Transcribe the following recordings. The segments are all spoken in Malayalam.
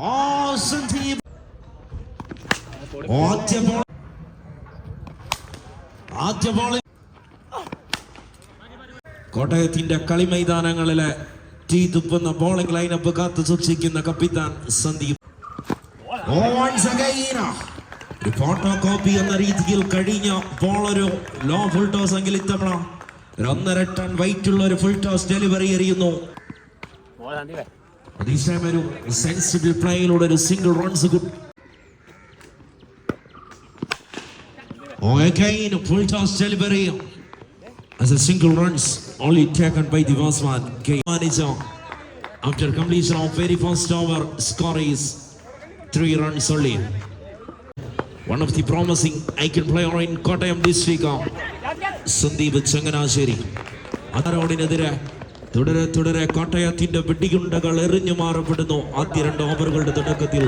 ഓ സന്ദീപ് ആദ്യ ബോൾ ആദ്യ ബോളിൽ കോട്ടയത്തിന്റെ കളി മൈതാനങ്ങളിലെ ടീ തുപ്പുന്ന ബോളിംഗ് ലൈനപ്പ് കാത്തു സൂക്ഷിക്കുന്ന കപ്പിത്താൻ സന്ദീപ്. ഒരു ഫോട്ടോ കോപ്പി എന്ന രീതിയിൽ കഴിഞ്ഞ ബോൾ ഒരു ലോ ഫുൾ ടോസ് എങ്കിൽ ഇത്തവണ ഒരു ഒന്നര ടൺ വെയിറ്റ് ഉള്ള ഒരു ഫുൾ ടോസ് ഡെലിവറി എറിയുന്നു. അതേസമയം ഒരു സെൻസിബിൾ പ്ലേയിലൂടെ ഒരു single runs Oh, again, full toss delivery as a single runs only taken by the Vasman. K. Manager after completion of very first over score is three runs only. One of the promising icon player in Kottayam district, Sandeep Changanassery അതരോടിനെതിരെ തുടരെ തുടരെ കോട്ടയത്തിന്റെ വെടിയുണ്ടകൾ എറിഞ്ഞു മാറപ്പെടുന്നു. ആദ്യ രണ്ട് ഓവറുകളുടെ തുടക്കത്തിൽ.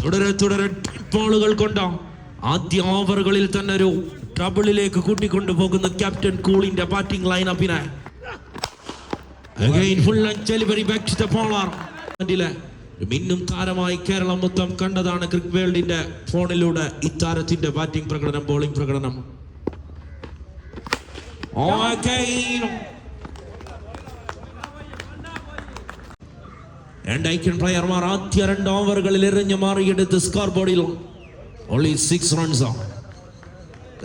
തുടരെ തുടരെ ബോളുകൾ കൊണ്ട ആദ്യ ഓവറുകളിൽ തന്നെ ഒരു ട്രബിളിലേക്ക് കൂട്ടിക്കൊണ്ടുപോകുന്ന ക്യാപ്റ്റൻ കൂളിന്റെ ബാറ്റിംഗ് ലൈനപ്പിനെ Again full and delivery back to the bowler. മിന്നും താരമായി കേരളം മൊത്തം കണ്ടതാണ് ക്രിക്ക് വേൾഡിന്റെ ഫോണിലൂടെ ഇത്താരത്തിന്റെ ബാറ്റിംഗ് പ്രകടനം ബോളിംഗ് പ്രകടനം. രണ്ട് ഐക്യൻ പ്ലെയർമാർ ആദ്യ രണ്ട് ഓവറുകളിൽ എറിഞ്ഞു മാറിയെടുത്ത് സ്കോർ ബോർഡിൽ ഓൺലി സിക്സ് റൺസ്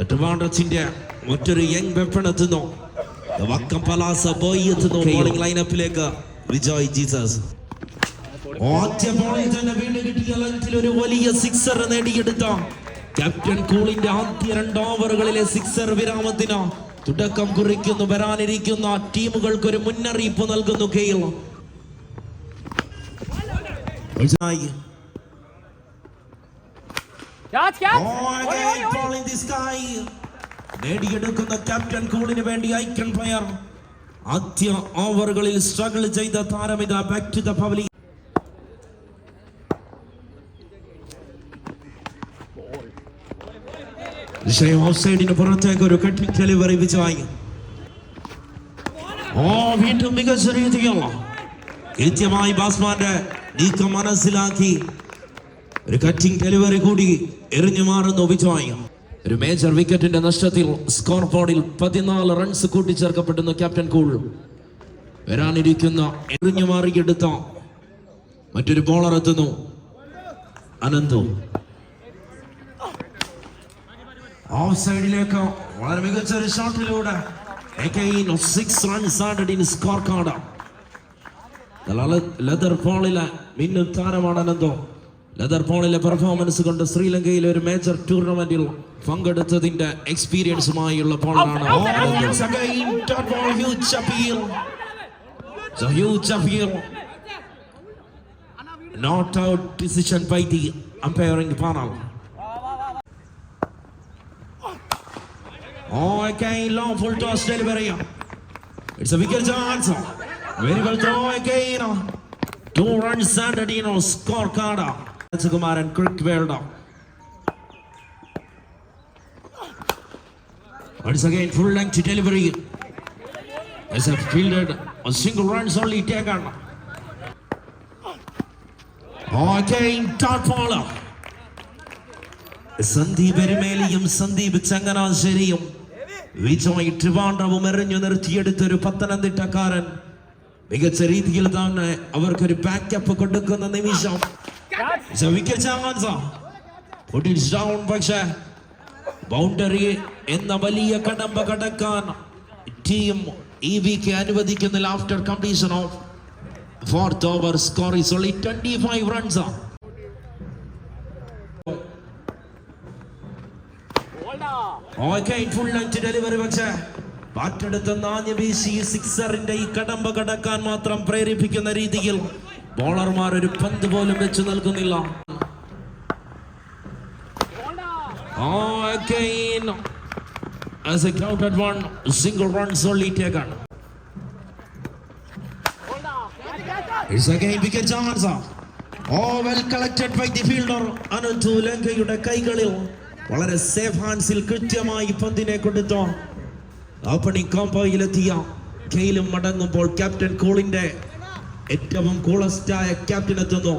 ട്രിവാൻഡ്രത്തിന്റെ മറ്റൊരു യങ് വെപ്പൺ എത്തുന്നു. വക്കം പലാസ ബോയ് എത്തുന്നു ബോളിംഗ് ലൈനപ്പിലേക്ക് വിജോയ് ജീസസ് ബോളിൽ തന്നെ വീണ്ടും കിട്ടിയ ഒരു വലിയ സിക്സർ നേടിയെടുത്ത ക്യാപ്റ്റൻ കൂളിന്റെ ആദ്യ രണ്ട് ഓവറുകളിലെ സിക്സർ വിരാമത്തിന് തുടക്കം കുറിക്കുന്നു. വരാനിരിക്കുന്ന ടീമുകൾക്ക് ഒരു മുന്നറിയിപ്പ് നൽകുന്നു കെയിൽ. നേടിയെടുക്കുന്ന ക്യാപ്റ്റൻ കൂളിന് വേണ്ടി ഐക്കൺ പ്ലെയർ ആദ്യ ഓവറുകളിൽ സ്ട്രഗിൾ ചെയ്ത താരമിത ബാക്ക് ടു ദ പവലി വിഷയം ഓഫ് സൈഡിന് പുറത്തേക്ക് ഒരു കട്ടിംഗ് ഡെലിവറി വാങ്ങി ഓ വീണ്ടും മികച്ച രീതിയുള്ള കൃത്യമായി ബാസ്മാന്റെ നീക്കം മനസ്സിലാക്കി. ഒരു കറ്റിംഗ് ഡെലിവറി കൂടി എറിഞ്ഞു മാറുന്നു വിജയ്. ഒരു മേജർ വിക്കറ്റിന്റെ നഷ്ടത്തിൽ സ്കോർ ബോർഡിൽ പതിനാല് റൺസ് കൂട്ടിച്ചേർക്കപ്പെടുന്നു ക്യാപ്റ്റൻ കൂൾ. വരാനിരിക്കുന്ന എറിഞ്ഞു മാറിയെടുത്ത മറ്റൊരു ബോളർ എത്തുന്നു അനന്തു. ഓഫ് സൈഡിലേക്ക് വളരെ മികച്ച ഒരു ഷോട്ടിലൂടെ six runs added score card leather മിന്നും താരമാണ് അനന്തോ. ലെതർ പെർഫോമൻസ് കൊണ്ട് ശ്രീലങ്കയിലെ ഒരു മേജർ ടൂർണമെന്റിൽ പങ്കെടുത്തതിന്റെ എക്സ്പീരിയൻസുമായുള്ള ഫോളാണ് not out decision by the huge appeal. again, long full toss delivery. It's a wicket chance. Very well throw again. Two runs and Dino scorecard. Sukumaran Crick World. Once again, full length delivery. As a fielded, a single runs only taken. Oh, again, dot baller. Sandeep എരുമേലിയും സന്ദീപ് ചങ്ങനാശ്ശേരിയും വിജയ് ട്രിവാണ്ടവും എറിഞ്ഞു നിർത്തിയെടുത്ത ഒരു പത്തനംതിട്ടക്കാരൻ. മികച്ച രീതിയിൽ തന്നെ അവർക്കൊരു ബാക്കപ്പ് കൊടുക്കുന്ന നിമിഷം. ബൗണ്ടറി എന്ന വലിയ കടമ്പ കടക്കാൻ ടീം ഇ വിക്ക് അനുവദിക്കുന്നില്ല after condition of fourth over score is only twenty five runs okay full length delivery പക്ഷേ ബാറ്റെടുത്ത് നാഞ്ഞ് വീശി സിക്സറിന്റെ ഈ കടമ്പ കടക്കാൻ മാത്രം പ്രേരിപ്പിക്കുന്ന രീതിയിൽ ബോളർമാർ ഒരു പന്ത് പോലും വെച്ച് നൽകുന്നില്ല as a counted one, single runs only taken. It's again wicket chance. Oh, well collected by the fielder. Ananthu ലങ്കയുടെ കൈകളിൽ വളരെ സേഫ് ഹാൻസിൽ കൃത്യമായി പന്തിനെ കൊടുത്തോ. ഓപ്പണിംഗ് കോമ്പോയിലെത്തിയ കെയിലും മടങ്ങുമ്പോൾ ക്യാപ്റ്റൻ കോളിന്റെ ഏറ്റവും കൂളസ്റ്റായ ക്യാപ്റ്റൻ എത്തുന്നു.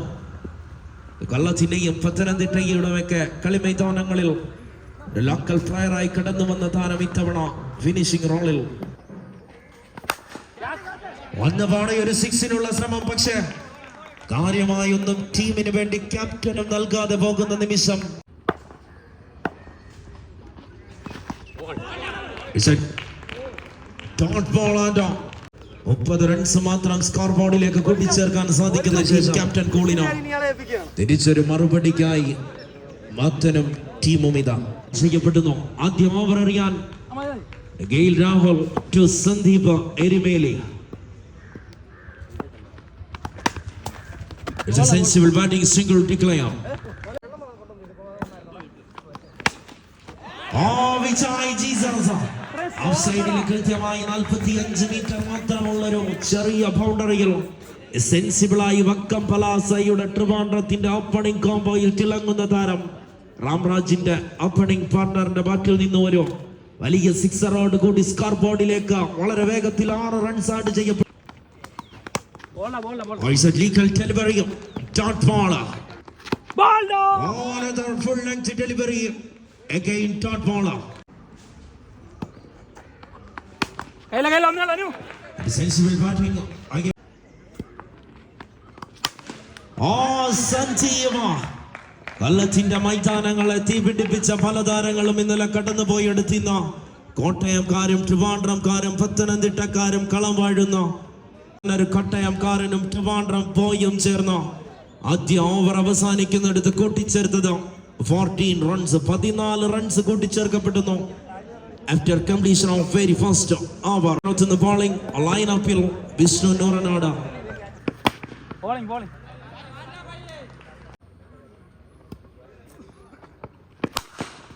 കള്ളച്ചിന്റെയും പത്തനംതിട്ടയുടെയൊക്കെ കളിമൈതാനങ്ങളിൽ ഒരു ലോക്കൽ പ്ലെയറായി കടന്നു വന്ന താരം ഇത്തവണ ഫിനിഷിംഗ് റോളിൽ വന്നപാടെ ഒരു സിക്സിനുള്ള ശ്രമം പക്ഷേ കാര്യമായൊന്നും ടീമിന് വേണ്ടി ക്യാപ്റ്റനും നൽകാതെ പോകുന്ന നിമിഷം മുപ്പത് റൺസ് മാത്രം സ്കോർ ബോർഡിലേക്ക് കൂട്ടിച്ചേർക്കാൻ സാധിക്കുന്ന ടീം ക്യാപ്റ്റൻ കൂളിനോ? തിരിച്ചൊരു മറുപടിക്കായി മത്തനും ടീമും ഇതാ ചെയ്യപ്പെടുന്നു ആദ്യം ഓവർ അറിയാൻ GAIL Rahul to Sandeep Erumeli. It's a sensible batting single declare. Oh, സൈഡിൽ കൃത്യമായി നാൽപ്പത്തി അഞ്ച് മീറ്റർ മാത്രമുള്ളൊരു ചെറിയ ബൗണ്ടറിയിൽ സെൻസിബിളായി വക്കം പലാസയുടെ ട്രിവാൻഡ്രത്തിന്റെ ഓപ്പണിംഗ് കോംബോയിൽ തിളങ്ങുന്ന താരം റാംരാജിന്റെ ഓപ്പണിംഗ് പാർട്ണറിന്റെ ബാറ്റിൽ നിന്ന് ഒരു വലിയ ഔട്ട് കൂടി സ്കോർ ബോർഡിലേക്ക് വളരെ വേഗത്തിൽ ആറ് റൺസ് ആഡ് ചെയ്യപ്പെട്ടു. ബോളാ ബോളാ ball Boys at legal delivery. Dot ball. Ball Dr Another full length delivery. Again dot ball. കയ്യില കയ്യില ഒന്നേ അനു Sensible. ഓ സഞ്ജീവ കള്ളത്തിന്റെ മൈതാനങ്ങളെ തീപിടിപ്പിച്ച പല താരങ്ങളും ഇന്നലെ കടന്നുപോയി എടുത്തിന്ന കോട്ടയംകാരും ട്രിവാൻഡ്രംകാരും പത്തനംതിട്ടക്കാരും കളം വാഴുന്ന ഒരു കോട്ടയംകാരനും ട്രിവാൻഡ്രം പോയും ചേർന്നു ആദ്യ ഓവർ അവസാനിക്കുന്നിടത്ത് കൂട്ടിച്ചേർത്തത് ഫോർട്ടീൻ റൺസ് പതിനാല് റൺസ് കൂട്ടിച്ചേർക്കപ്പെടുന്നു after completion of very first over bowling line അപ്പിൽ Vishnu Nooranad bowling bowling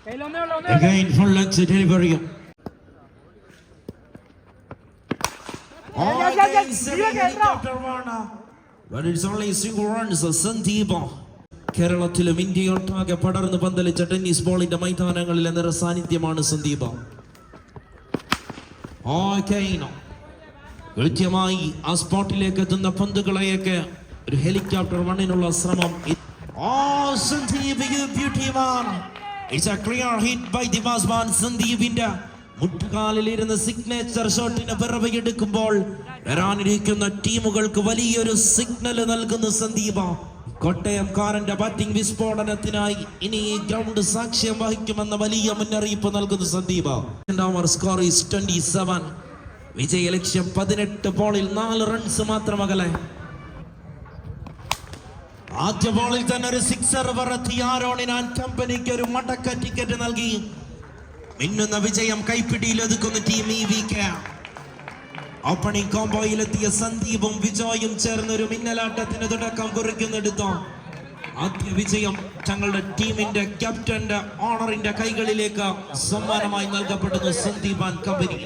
കയ്യില ഒന്നേ ഉള്ളൂ ഒന്നേ ഉള്ളൂ. Again, full length delivery. Oh, Yeah, yeah, yeah, again, seven runner. But it's only single runs. സന്ദീപ കേരളത്തിലും ഇന്ത്യയൊട്ടാകെ പടർന്നു പന്തലിച്ച ടെന്നീസ് ബോളിന്റെ മൈതാനങ്ങളിലെ നിറ സാന്നിധ്യമാണ് സന്ദീപ Okay. കൃത്യമായി ആ സ്പോട്ടിലേക്ക് എത്തുന്ന പന്തുകളെയൊക്കെ ഒരു ഹെലികോപ്റ്റർ വണ്ണിനുള്ള ശ്രമം. സന്ദീപിന്റെ മുട്ടുകാലിൽ ഇരുന്ന് സിഗ്നേച്ചർ ഷോട്ടിന് പിറവെടുക്കുമ്പോൾ വരാനിരിക്കുന്ന ടീമുകൾക്ക് വലിയൊരു സിഗ്നൽ നൽകുന്ന സന്ദീപ. കോട്ടയംകാരന്റെ ബാറ്റിംഗ് വിസ്ഫോടനത്തിനായി ഇനി ഈ ഗ്രൗണ്ട് സാക്ഷ്യം വഹിക്കുമെന്ന വലിയ മുന്നറിയിപ്പ് നൽകുന്നു Sandeep. Our score is twenty seven വിജയ പതിനെട്ട് ബോളിൽ നാല് റൺസ് മാത്രം അകലെ. ആദ്യ ബോളിൽ തന്നെ ഒരു സിക്സർ പറത്തി ആരോണിനാൻ കമ്പനിക്ക് ഒരു മടക്ക ടിക്കറ്റ് നൽകി. മിന്നുന്ന വിജയം കൈപ്പിടിയിൽ ഒതുക്കുന്ന ടീം ഈ വീക്ക് ഓപ്പണിംഗ് കോംബോയിലെത്തിയ സന്ദീപും വിജയും ചേർന്ന് ഒരു മിന്നലാട്ടത്തിന് തുടക്കം കുറിക്കുന്നെടുത്ത. ആദ്യ വിജയം തങ്ങളുടെ ടീമിന്റെ ക്യാപ്റ്റന്റെ ഓണറിന്റെ കൈകളിലേക്ക് സമ്മാനമായി നൽകപ്പെടുന്നു സന്ദീപാൻ കമ്പനി.